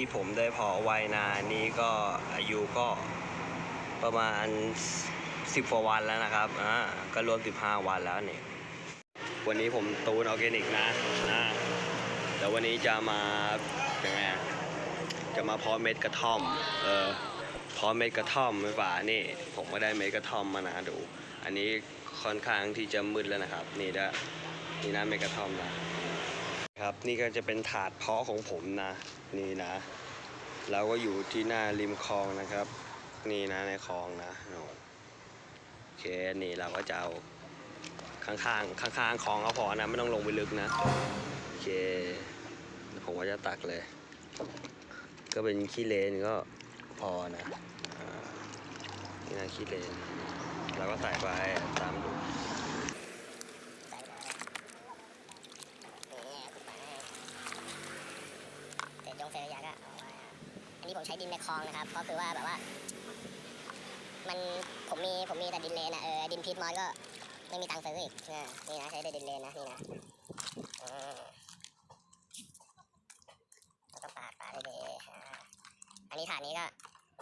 ที่ผมได้เพอไว้นานี่ก็อายุก็ประมาณสิบกว่าวันแล้วนะครับอ่าก็รวมสิบห้าวันแล้วเนี่ยวันนี้ผมตูนออร์แกนิกนะนะแต่วันนี้จะมายังไงจะมาเพาะเม็ดกระท่อมเออเพาะเม็ดกระท่อมไม่ฝ่านี่ ผมก็ได้เม็ดกระท่อมมานะดู อันนี้ค่อนข้างที่จะมืดแล้วนะครับ นี่นะนี่นะเม็ดกระท่อมนะ ครับนี่ก็จะเป็นถาดเพาะของผมนะ นี่นะ เราก็อยู่ที่หน้าริมคลองนะครับ นี่นะในคลองนะโนโอเคนี่เราก็จะเอาข้างๆข้างๆคลองก็พอนะไม่ต้องลงไปลึกนะโอเคผมก็จะตักเลย ก็เป็นขี้เลนก็พอนะอนี่นะขี้เลนเราก็ใส่ไปตามดู เศษยงเศษขยะก็เอาไว้ อะอันนี้ผมใช้ดินในคลองนะครับ ก็คือว่าแบบว่า มันผมมีผมมีแต่ดินเลนอะเออดินพีทมอสก็ไม่มีตังค์ซื้ออีกนี่นี่นะใช้แต่ดินเลนนะนี่นะแล้วก็ปาดปาดดีๆอ่าอันนี้ฐานนี้ก็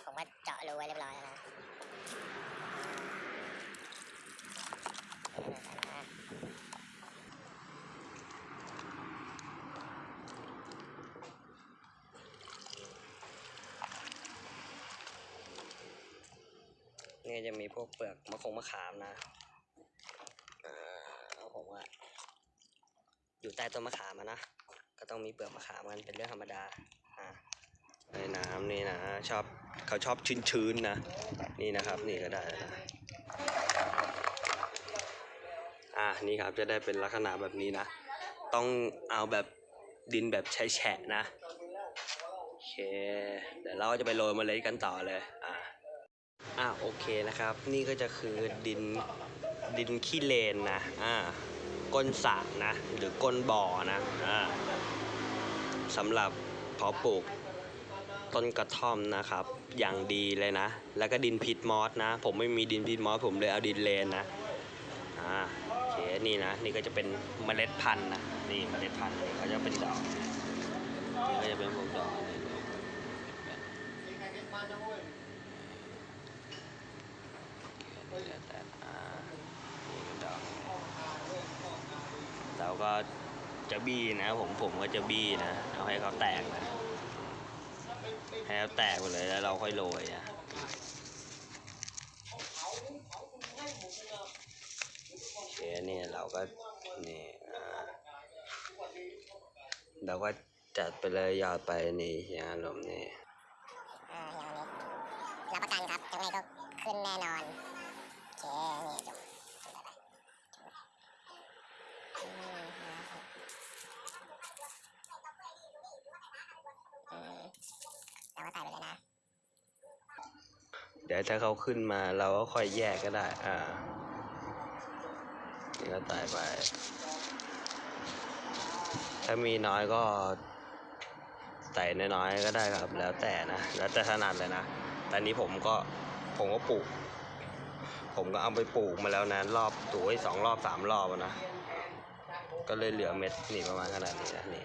ผมก็เจาะรูไว้เรียบร้อยแล้วนะ จะมีพวกเปลือกมะคงมะขามนะอ่าผมว่าอยู่ใต้ต้นมะขามนะก็ต้องมีเปลือกมะขามกันเป็นเรื่องธรรมดาอ่าในน้ำนี่นะชอบเขาชอบชื้นๆนะนี่นะครับนี่ก็ได้นะอ่านี่ครับจะได้เป็นลักษณะแบบนี้นะ ต้องเอาแบบดินแบบใช้แฉะนะโอเคเดี๋ยวเราจะไปโรยเมล็ดกันต่อเลยอ่า อ่าโอเคนะครับ นี่ก็จะคือดินดินขี้เลนนะอ่าก้นสระนะ หรือก้นบ่อนะอ่าสำหรับเพาะปลูกต้นกระท่อมนะครับ อย่างดีเลยนะ แล้วก็ดินพิษมอสนะ ผมไม่มีดินพิษมอสผมเลยเอาดินเลนนะอ่าโอเคนี่นะ นี่ก็จะเป็นเมล็ดพันธุ์นะนี่เมล็ดพันธุ์เขาจะเป็นดอกนี่ก็จะเป็นพวกดอกนี่ดอก แล้วแต่อ่านี่ดอกเราก็จะบี้นะผมผมก็จะบี้นะเอาให้เขาแตกนะให้เขาแตกหมดเลยแล้วเราค่อยโรยอะโอเคนี่เราก็นี่อ่าเราก็จัดไปเลยยอดไปนี่ยาลมนี่อ่าอย่างนี้รับประกันครับยังไงก็ขึ้นแน่นอน เคนี่จบจบไปอืมนะครับอืมเราก็ใส่ไปเลยเดี๋ยวถ้าเขาขึ้นมาเราก็ค่อยแยกก็ได้ อ่า นี่ก็ตายไป ถ้ามีน้อยก็ใส่น้อยๆก็ได้ครับ แล้วแต่นะ แล้วแต่ถนัดเลยนะแต่นี้ผมก็ผมก็ปลูก ผมก็เอาไปปลูกมาแล้วนะรอบตัวสองรอบสามรอบนะ ก็เลยเหลือเม็ดนี่ประมาณขนาดนี้นะนี่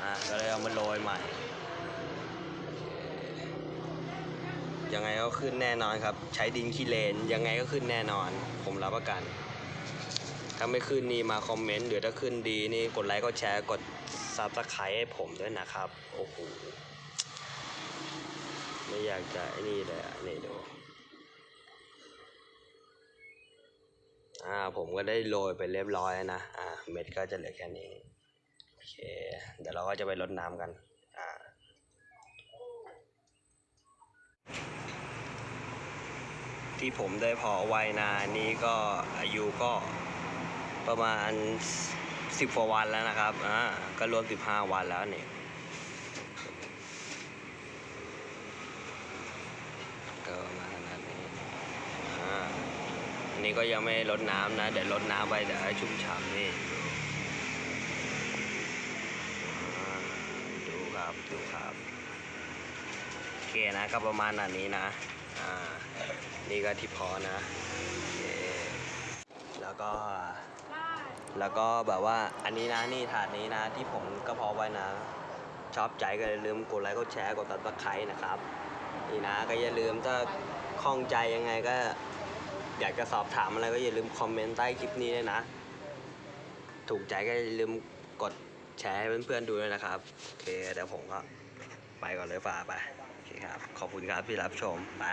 อ่าก็เลยเอามาโรยใหม่ ยังไงก็ขึ้นแน่นอนครับ ใช้ดินขี้เลนยังไงก็ขึ้นแน่นอน ผมรับประกัน ถ้าไม่ขึ้นนี่มาคอมเมนต์หรือถ้าขึ้นดีนี่กดไลค์กดแชร์กดซับสไครต์ให้ผมด้วยนะครับ โอ้โหไม่อยากจะไอ้นี่เลยอะนี่ดู อ่าผมก็ได้โรยไปเรียบร้อยนะอ่าเม็ดก็จะเหลือแค่นี้โอเคเดี๋ยวเราก็จะไปรดน้ำกันอ่าที่ผมได้พอไวนานี่ก็อายุก็ประมาณสิบกว่าวันแล้วนะครับอ่าก็รวมสิบห้าวันแล้วเนี่ยก็ประมาณนั้นนี้อ่าอั นี้ก็ยังไม่ลดน้ำนะ เดี๋ยวลดน้ำไปเดี๋ยวให้ชุ่มฉ่ำนี่ดูครับดูครับโอเคนะก็ประมาณนั้นนี้นะอ่านี่ก็ที่พอนะแล้วก็แล้วก็แบบว่าอันนี้นะนี่ถาดนี้นะที่ผมก็พอไว้นะ ชอบใจก็อย่าลืมกดไลค์กดแชร์กดติดตามใครนะครับ นี่นะก็อย่าลืมถ้าข้องใจยังไงก็ อยากจะสอบถามอะไรก็อย่าลืมคอมเมนต์ใต้คลิปนี้ด้วยนะ ถูกใจก็อย่าลืมกดแชร์ให้เพื่อนๆดูด้วยนะครับ โอเคเดี๋ยวผมก็ไปก่อนเลยฝ่าไป โอเคครับ ขอบคุณครับที่รับชม ไป